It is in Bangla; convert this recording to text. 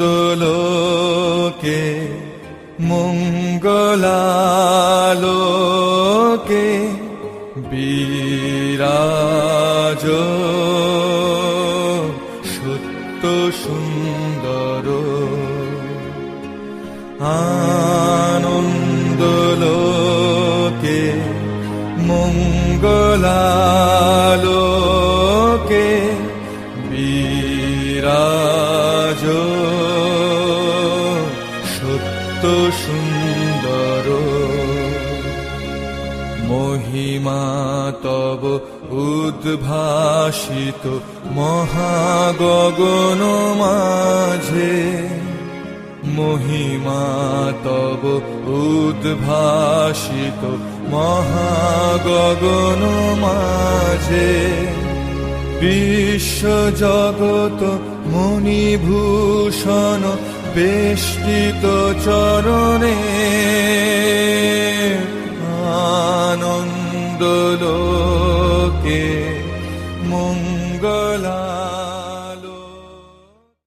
আনন্দলোকে মঙ্গলালোকে বিরাজ সত্য সুন্দর। আনন্দলোকে মঙ্গলালোকে বিরাজ সত্য সুন্দর। মহিমা তব উদ্ভাসিত মহাগগন মাঝে। মহিমা তব উদ্ভাসিত মহাগগন মাঝে। বিশ্ব জগত মণিভূষণ বেষ্টিত চরণে আনন্দলোকে মঙ্গলা